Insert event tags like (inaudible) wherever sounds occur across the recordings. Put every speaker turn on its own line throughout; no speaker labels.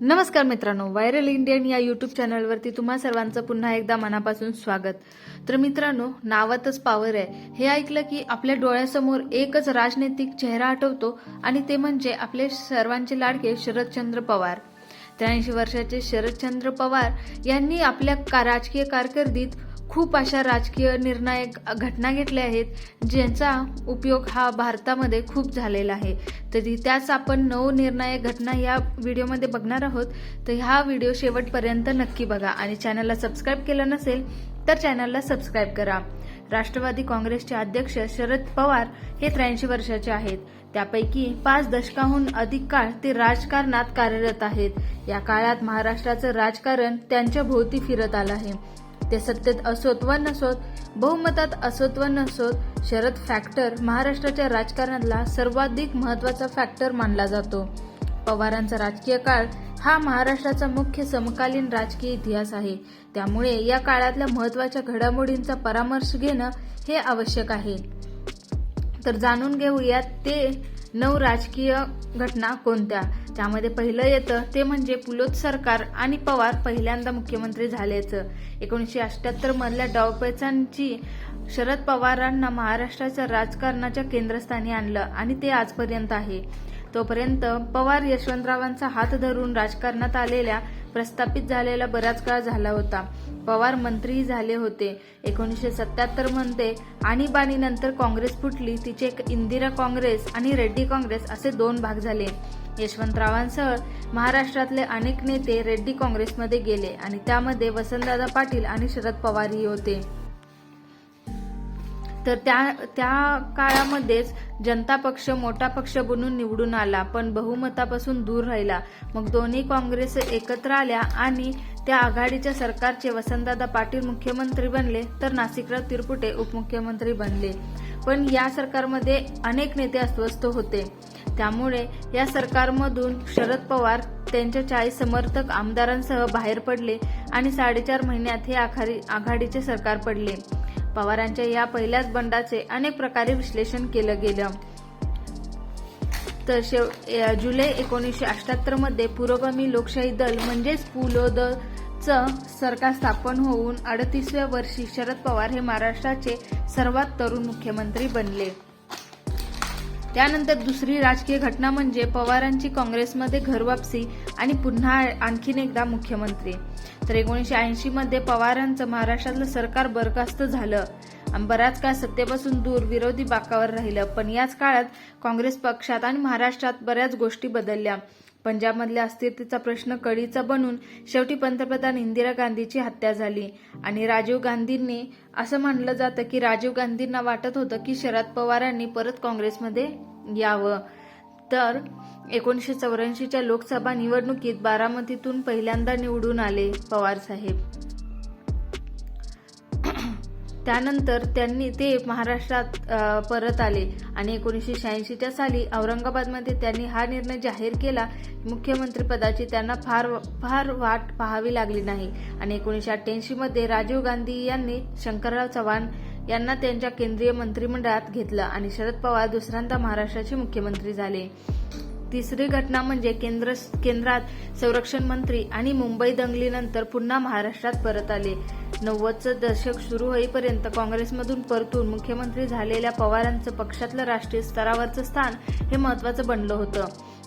नमस्कार मित्रांनो viral Indian या युट्यूब चॅनलवरती तुम्हा सर्वांचं पुन्हा एकदा मनापासून स्वागत. तर मित्रांनो नावातच पावर आहे. हे ऐकलं की आपल्या डोळ्यासमोर एकच राजनैतिक चेहरा आठवतो आणि ते म्हणजे आपले सर्वांचे लाडके शरदचंद्र पवार. त्र्याऐंशी वर्षाचे शरदचंद्र पवार यांनी आपल्या का राजकीय कारकिर्दीत खूप अशा राजकीय निर्णायक घटना घेतल्या आहेत ज्यांचा उपयोग हा भारतामध्ये खूप झालेला आहे. तरी त्याच आपण नऊ निर्णायक घटना या व्हिडिओमध्ये बघणार आहोत. तर हा व्हिडिओ शेवटपर्यंत नक्की बघा आणि चॅनलला सबस्क्राईब केलं नसेल तर चॅनलला सबस्क्राईब करा. राष्ट्रवादी काँग्रेसचे अध्यक्ष शरद पवार हे त्र्याऐंशी वर्षाचे आहेत. त्यापैकी पाच दशकाहून अधिक काळ ते राजकारणात कार्यरत आहेत. या काळात महाराष्ट्राचं राजकारण त्यांच्या भोवती फिरत आलं आहे. ते सत्तेत असोत व नसोत बहुमतात असोत व नसोत शरद फॅक्टर महाराष्ट्राच्या राजकारणातला सर्वाधिक महत्त्वाचा फॅक्टर मानला जातो. पवारांचा राजकीय काळ हा महाराष्ट्राचा मुख्य समकालीन राजकीय इतिहास आहे. त्यामुळे या काळातल्या महत्त्वाच्या घडामोडींचा परामर्श घेणं हे आवश्यक आहे. तर जाणून घेऊयात ते नऊ राजकीय घटना कोणत्या? त्यामध्ये पहिलं येतं ते म्हणजे पुलोत सरकार आणि पवार पहिल्यांदा मुख्यमंत्री झाल्याचं. एकोणीसशे अठ्याहत्तर मधल्या डावपेचांची शरद पवारांना महाराष्ट्राच्या राजकारणाच्या केंद्रस्थानी आणलं आणि ते आजपर्यंत आहे. तोपर्यंत पवार यशवंतरावांचा हात धरून राजकारणात आलेल्या प्रस्थापित झालेला बराच काळ झाला होता. पवार मंत्रीही झाले होते. एकोणीसशे सत्याहत्तरमध्ये आणीबाणीनंतर काँग्रेस फुटली. तिचे एक इंदिरा काँग्रेस आणि रेड्डी काँग्रेस असे दोन भाग झाले. यशवंतरावांसह महाराष्ट्रातले अनेक नेते रेड्डी काँग्रेसमध्ये गेले आणि त्यामध्ये वसंतदादा पाटील आणि शरद पवारही होते. तर त्या त्या काळामध्येच जनता पक्ष मोठा पक्ष बनून निवडून आला पण बहुमतापासून दूर राहिला. मग दोन्ही काँग्रेस एकत्र आल्या आणि त्या आघाडीच्या सरकारचे वसंतदादा पाटील मुख्यमंत्री बनले तर नाशिकराव तिरपुटे उपमुख्यमंत्री बनले. पण या सरकारमध्ये अनेक नेते अस्वस्थ होते. त्यामुळे या सरकारमधून शरद पवार त्यांच्या चाळीस समर्थक आमदारांसह बाहेर पडले आणि साडेचार महिन्यात हे आघाडी आघाडीचे सरकार पडले. पवारांच्या या पहिल्याच बंडाचे अनेक प्रकारे विश्लेषण केलं गेलं. तर शेव जुलै एकोणीसशे अठ्याहत्तरमध्ये पुरोगामी लोकशाही दल म्हणजेच पुलोदचं सरकार स्थापन होऊन अडतीसव्या वर्षी शरद पवार हे महाराष्ट्राचे सर्वात तरुण मुख्यमंत्री बनले. त्यानंतर दुसरी राजकीय घटना म्हणजे पवारांची काँग्रेसमध्ये घरवापसी आणि पुन्हा आणखीन एकदा मुख्यमंत्री. तर एकोणीसशे ऐंशी मध्ये पवारांचं महाराष्ट्रातलं सरकार बरखास्त झालं. आणि बराच काळ सत्तेपासून दूर विरोधी बाकावर राहिलं. पण याच काळात काँग्रेस पक्षात आणि महाराष्ट्रात बऱ्याच गोष्टी बदलल्या. पंजाबमधल्या अस्थिरतेचा प्रश्न कळीचा बनून शेवटी पंतप्रधान इंदिरा गांधीची हत्या झाली. आणि राजीव गांधींनी असं म्हणलं जातं की राजीव गांधींना वाटत होतं की शरद पवारांनी परत काँग्रेसमध्ये यावं. तर एकोणीसशे चौऱ्याऐंशीच्या लोकसभा निवडणुकीत बारामतीतून पहिल्यांदा निवडून आले पवार साहेब. त्यानंतर त्यांनी ते महाराष्ट्रात परत आले आणि एकोणीसशे शहाऐंशीच्या साली औरंगाबादमध्ये त्यांनी हा निर्णय जाहीर केला. मुख्यमंत्रीपदाची त्यांना फार फार वाट पाहावी लागली नाही. आणि एकोणीसशे अठ्ठ्याऐंशीमध्ये राजीव गांधी यांनी शंकरराव चव्हाण यांना त्यांच्या केंद्रीय मंत्रिमंडळात घेतलं आणि शरद पवार दुसऱ्यांदा महाराष्ट्राचे मुख्यमंत्री झाले. तिसरी घटना म्हणजे केंद्र केंद्रात संरक्षण मंत्री आणि मुंबई दंगलीनंतर पुन्हा महाराष्ट्रात परत आले. नव्वदचं दशक सुरू होईपर्यंत काँग्रेसमधून परतून मुख्यमंत्री झालेल्या पवारांचं पक्षातलं राष्ट्रीय स्तरावरचं स्थान हे महत्वाचं बनलं होतं.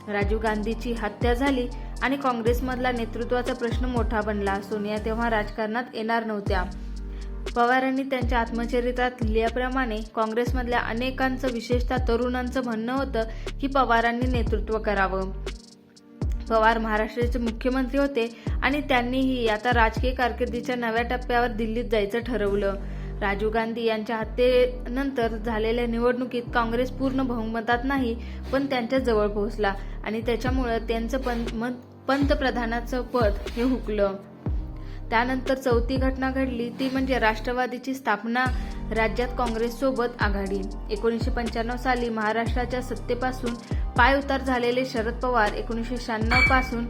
राजीव गांधीची हत्या झाली आणि काँग्रेसमधला नेतृत्वाचा प्रश्न मोठा बनला. सोनिया तेव्हा राजकारणात येणार नव्हत्या. पवारांनी त्यांच्या आत्मचरित्रात लिहिल्याप्रमाणे काँग्रेसमधल्या अनेकांचं विशेषतः तरुणांचं म्हणणं होतं की पवारांनी नेतृत्व करावं. पवार महाराष्ट्राचे मुख्यमंत्री होते आणि त्यांनीही आता राजकीय कारकिर्दीच्या नव्या टप्प्यावर दिल्लीत जायचं ठरवलं. राजीव गांधी यांच्या हत्येनंतर झालेल्या निवडणुकीत काँग्रेस पूर्ण बहुमतात नाही पण त्यांच्या जवळ पोहोचला आणि त्याच्यामुळं त्यांचं पंत पंतप्रधानाचं पद हे हुकलं. त्यानंतर चौथी घटना घडली. ती म्हणजे राष्ट्रवादीची स्थापना राज्यात काँग्रेससोबत आघाडी. एकोणीसशे पंच्याण्णव साली महाराष्ट्राच्या सत्तेपासून पाय उतार झालेले शरद पवार एकोणीसशे शहाण्णवपासून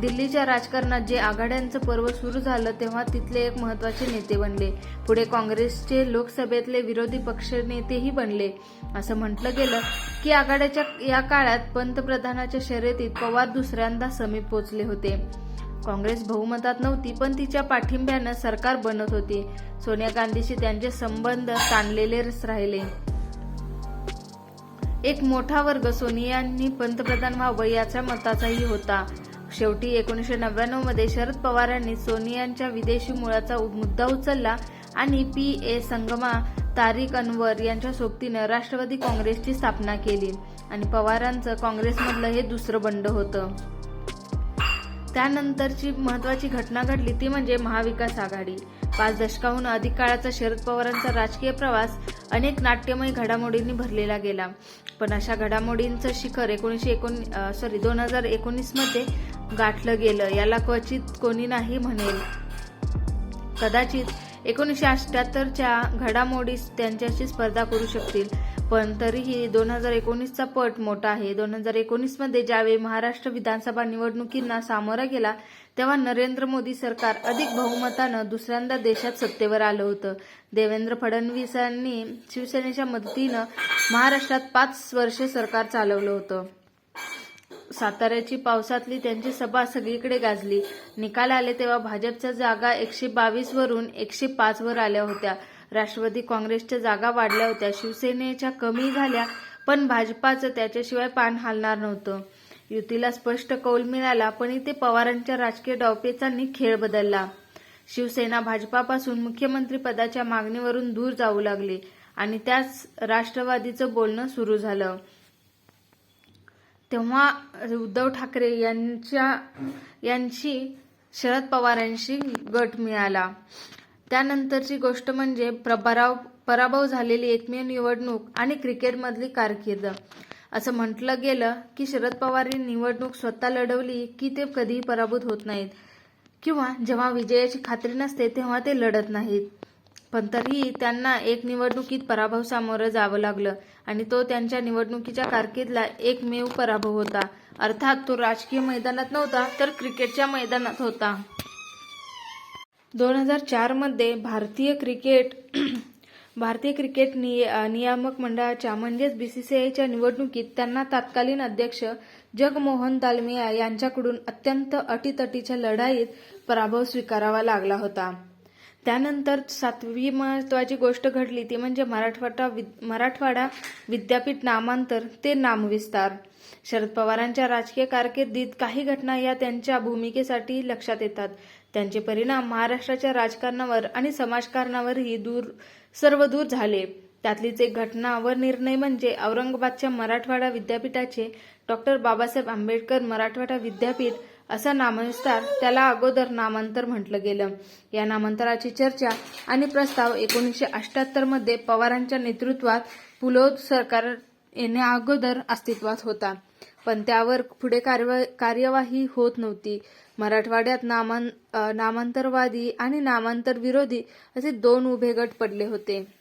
दिल्लीच्या राजकारणात जे आघाड्यांचं पर्व सुरू झालं तेव्हा तिथले एक महत्त्वाचे नेते बनले. पुढे काँग्रेसचे लोकसभेतले विरोधी पक्षनेतेही बनले. असं म्हटलं गेलं की आघाड्याच्या या काळात पंतप्रधानाच्या शर्यतीत पवार दुसऱ्यांदा समीप पोचले होते. काँग्रेस बहुमतात नव्हती पण तिच्या पाठिंब्यानं सरकार बनत होती. सोनिया गांधीशी त्यांचे संबंध ताणलेलेच राहिले. एक मोठा वर्ग सोनियांनी पंतप्रधान व्हावं याच्या मताचाही होता. शेवटी एकोणीसशे नव्याण्णवमध्ये शरद पवारांनी सोनियांच्या विदेशी मुळाचा मुद्दा उचलला आणि पी. ए. संगमा तारिक अनवर यांच्या सोबतीनं राष्ट्रवादी काँग्रेसची स्थापना केली आणि पवारांचं काँग्रेसमधलं हे दुसरं बंड होतं. त्यानंतरची महत्त्वाची घटना घडली ती म्हणजे महाविकास आघाडी. पाच दशकाहून अधिक काळाचा शरद पवारांचा राजकीय प्रवास अनेक नाट्यमय घडामोडींनी भरलेला गेला. पण अशा घडामोडींचं शिखर एकोणीसशे एकोण सॉरी दोन हजार एकोणीसमध्ये गाठलं गेलं याला क्वचित कोणी नाही म्हणेल. कदाचित एकोणीसशे अठ्ठ्याहत्तरच्या घडामोडीस त्यांच्याशी स्पर्धा करू शकतील. पण तरीही दोन हजार एकोणीसचा पट मोठा आहे. दोन हजार एकोणीसमध्ये ज्यावेळी महाराष्ट्र विधानसभा निवडणुकींना सामोरा गेला तेव्हा नरेंद्र मोदी सरकार अधिक बहुमतानं दुसऱ्यांदा देशात सत्तेवर आलं होतं. देवेंद्र फडणवीसांनी शिवसेनेच्या मदतीनं महाराष्ट्रात पाच वर्षे सरकार चालवलं होतं. साताऱ्याची पावसातली त्यांची सभा सगळीकडे गाजली. निकाल आले तेव्हा भाजपच्या जागा एकशे बावीस वरून एकशे पाच वर आल्या होत्या. राष्ट्रवादी काँग्रेसच्या जागा वाढल्या होत्या. शिवसेनेच्या कमी झाल्या पण भाजपाचं त्याच्याशिवाय पान हालणार नव्हतं. युतीला स्पष्ट कौल मिळाला पण इथे पवारांच्या राजकीय डावपेचांनी खेळ बदलला. शिवसेना भाजपापासून मुख्यमंत्री पदाच्या मागणीवरून दूर जाऊ लागली आणि त्याच राष्ट्रवादीचं बोलणं सुरू झालं. तेव्हा उद्धव ठाकरे यांच्या यांची शरद पवारांशी गट मिळाला. त्यानंतरची गोष्ट म्हणजे प्रभाराव पराभव झालेली एकमेव निवडणूक आणि क्रिकेटमधली कारकीर्द. असं म्हटलं गेलं की शरद पवार ही निवडणूक स्वतः लढवली की ते कधीही पराभूत होत नाहीत. किंवा जेव्हा विजयाची खात्री नसते तेव्हा ते लढत नाहीत. पण तरीही त्यांना एक निवडणुकीत पराभव सामोरं जावं लागलं आणि तो त्यांच्या निवडणुकीच्या कारकीर्दला एकमेव पराभव होता. अर्थात तो राजकीय मैदानात नव्हता तर क्रिकेटच्या मैदानात होता. दोन हजार चारमध्ये भारतीय क्रिकेट (clears throat) भारतीय क्रिकेट निय नियामक मंडळाच्या म्हणजेच बीसीसीआयच्या निवडणुकीत त्यांना तत्कालीन अध्यक्ष जगमोहन दालमिया यांच्याकडून अत्यंत अटीतटीच्या लढाईत पराभव स्वीकारावा लागला होता. त्यानंतर सातवी महत्वाची गोष्ट घडली ती म्हणजे मराठवाडा विद- मराठवाडा विद्यापीठ नामांतर ते नामविस्तार. शरद पवारांच्या राजकीय कारकिर्दीत काही घटना या त्यांच्या भूमिकेसाठी लक्षात येतात. त्यांचे परिणाम महाराष्ट्राच्या राजकारणावर आणि समाजकारणावरही दूर सर्व दूर झाले. त्यातलीच एक घटना व निर्णय म्हणजे औरंगाबादच्या मराठवाडा विद्यापीठाचे डॉक्टर बाबासाहेब आंबेडकर मराठवाडा विद्यापीठ असा नामविस्तार त्याला अगोदर नामांतर म्हटलं गेलं. या नामांतराची चर्चा आणि प्रस्ताव एकोणीसशे अठ्याहत्तरमध्ये पवारांच्या नेतृत्वात पुलोद सरकार येण्या अगोदर अस्तित्वात होता. पण त्यावर पुढे कार्य कार्यवाही होत नव्हती. मराठवाड्यात नामां नामांतरवादी आणि नामांतर विरोधी असे दोन उभे गट पडले होते.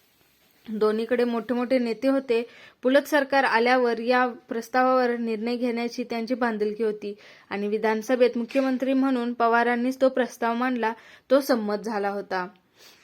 दोन्हीकडे मोठे मोठे नेते होते. पुलत सरकार आल्यावर या प्रस्तावावर निर्णय घेण्याची त्यांची बांधिलकी होती. आणि विधानसभेत मुख्यमंत्री म्हणून पवारांनीच तो प्रस्ताव मांडला तो संमत झाला होता.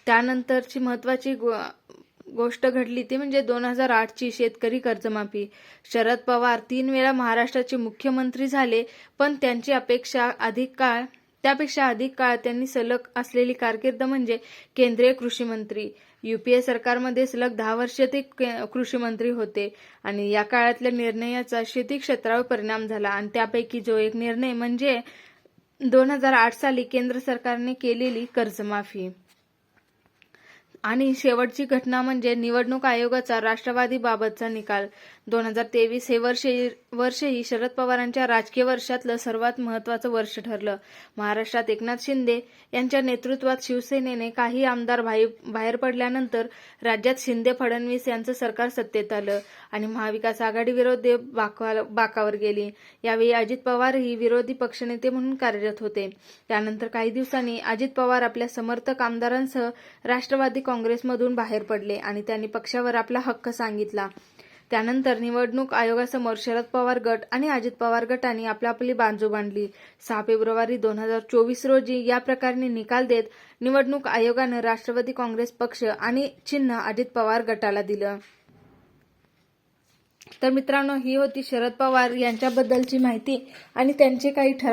त्यानंतरची महत्वाची गो- गोष्ट घडली ती म्हणजे दोन हजार आठची शेतकरी कर्जमाफी. शरद पवार तीन वेळा महाराष्ट्राचे मुख्यमंत्री झाले पण त्यांची अपेक्षा अधिक काळ त्यापेक्षा अधिक काळ त्यांनी सलग असलेली कारकीर्द म्हणजे केंद्रीय कृषी मंत्री. युपीए सरकारमध्ये सलग दहा वर्ष ते के- कृषी मंत्री होते. आणि या काळातल्या निर्णयाचा शेती क्षेत्रावर परिणाम झाला. आणि त्यापैकी जो एक निर्णय म्हणजे दोन हजार आठ साली केंद्र सरकारने केलेली कर्जमाफी. आणि शेवटची घटना म्हणजे निवडणूक आयोगाचा राष्ट्रवादीबाबतचा निकाल. दोन हजार तेवीस हे वर्ष वर्षही शरद पवारांच्या राजकीय वर्षातलं सर्वात महत्वाचं वर्ष ठरलं. महाराष्ट्रात एकनाथ शिंदे यांच्या नेतृत्वात शिवसेनेने काही आमदार भाई- बाहेर पडल्यानंतर राज्यात शिंदे फडणवीस यांचं सरकार सत्तेत आलं आणि महाविकास आघाडी विरोधी बाकावर गेली. यावेळी अजित पवारही विरोधी पक्षनेते म्हणून कार्यरत होते. त्यानंतर काही दिवसांनी अजित पवार आपल्या समर्थक आमदारांसह राष्ट्रवादी काँग्रेसमधून बाहेर पडले आणि त्यांनी पक्षावर आपला हक्क सांगितला. त्यानंतर निवडणूक आयोगासमोर शरद पवार गट आणि अजित पवार गटाने आपली आपली बांजू मांडली सहा फेब्रुवारी दोन हजार चोवीस रोजी या प्रकारे निकाल देत निवडणूक आयोगानं राष्ट्रवादी काँग्रेस पक्ष आणि चिन्ह अजित पवार गटाला दिलं. तर मित्रांनो ही होती शरद पवार यांच्याबद्दलची माहिती आणि त्यांचे काही ठर